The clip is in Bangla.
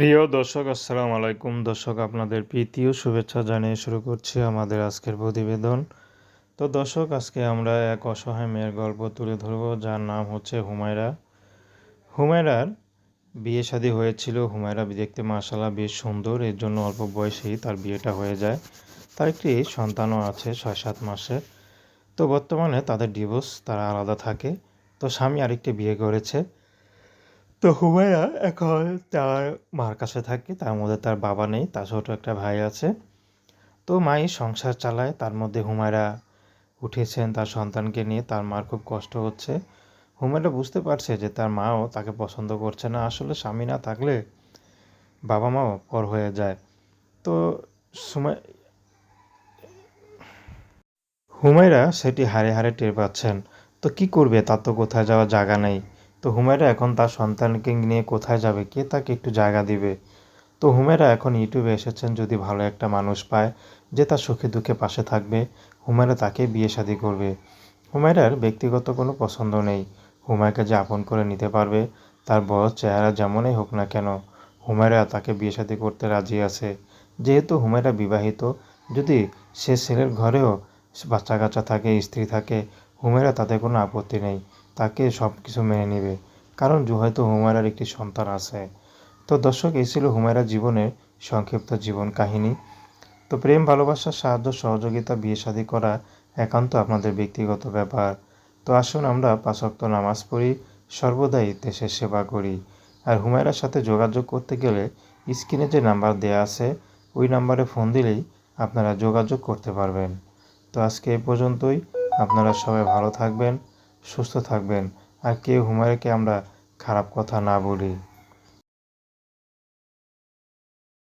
প্রিয় দর্শক, আসসালামু আলাইকুম। দর্শক, আপনাদের প্রীতি ও শুভেচ্ছা জানিয়ে শুরু করছি আমাদের আজকের প্রতিবেদন। তো দর্শক, আজকে আমরা এক অসহায় মেয়ের গল্প তুলে ধরব, যার নাম হচ্ছে হুমায়রা। হুমায়রার বিয়ে শাদী হয়েছিল। হুমায়রা দেখতে মাশাল্লাহ বেশ সুন্দর, এর জন্য অল্প বয়সেই তার বিয়েটা হয়ে যায়। তার একটি সন্তানও আছে ছয় সাত মাসের তো বর্তমানে তাদের ডিভোর্স তারা আলাদা থাকে। তো স্বামী আরেকটি বিয়ে করেছে। তো হুমায়রা এখন তার মার কাছে থাকে, তার মধ্যে তার বাবা নেই, তার ছোট একটা ভাই আছে। তো মাই সংসার চালায়, তার মধ্যে হুমায়রা উঠেছেন তার সন্তানকে নিয়ে, তার মার খুব কষ্ট হচ্ছে। হুমায়রা বুঝতে পারছে যে তার মাও তাকে পছন্দ করছে না, আসলে স্বামী না থাকলে বাবা মাও পর হয়ে যায়। তো হুমায়রা সেটি হারে হারে টের পাচ্ছেন। তো কি করবে? তার তো কোথায় যাওয়ার জায়গা নেই। তো হুমেরা এখন তার সন্তানকে নিয়ে কোথায় যাবে? কে তাকে একটু জায়গা দিবে? তো হুমেরা এখন ইউটিউবে এসেছেন যদি ভালো একটা মানুষ পায় যে তার সুখে দুঃখে পাশে থাকবে, হুমেরা তাকে বিয়ে শাদি করবে। হুমেরার ব্যক্তিগত কোনো পছন্দ নেই। হুমায়কে যে আপন করে নিতে পারবে, তার বয়স, চেহারা যেমনই হোক না কেন, হুমেরা তাকে বিয়ে শাদি করতে রাজি আছে। যেহেতু হুমেরা বিবাহিত, যদি সে ছেলের ঘরেও বাচ্চা কাচ্চা থাকে, স্ত্রী থাকে, হুমেরা তাতে কোনো আপত্তি নেই। তাকে সব কিছু মেনে নেবে। কারণ হয়তো হুমায়রার একটি সন্তান আছে। তো দর্শক, এই ছিল হুমায়রার জীবনের সংক্ষিপ্ত জীবন কাহিনী। তো প্রেম ভালোবাসার সাহায্য, সহযোগিতা, বিয়ে শাদী করা একান্ত আপনাদের ব্যক্তিগত ব্যাপার। তো আসুন আমরা পাঁচক্ত নামাজ পড়ি, সর্বদাই দেশের সেবা করি। আর হুমায়রার সাথে যোগাযোগ করতে গেলে স্ক্রিনে যে নাম্বার দেয়া আছে, ওই নাম্বারে ফোন দিলেই আপনারা যোগাযোগ করতে পারবেন। তো আজকে এ পর্যন্তই। আপনারা সবাই ভালো থাকবেন। সুস্থ থাকবেন আর কেউ হুমায়ুনকে আমরা খারাপ কথা না বলি।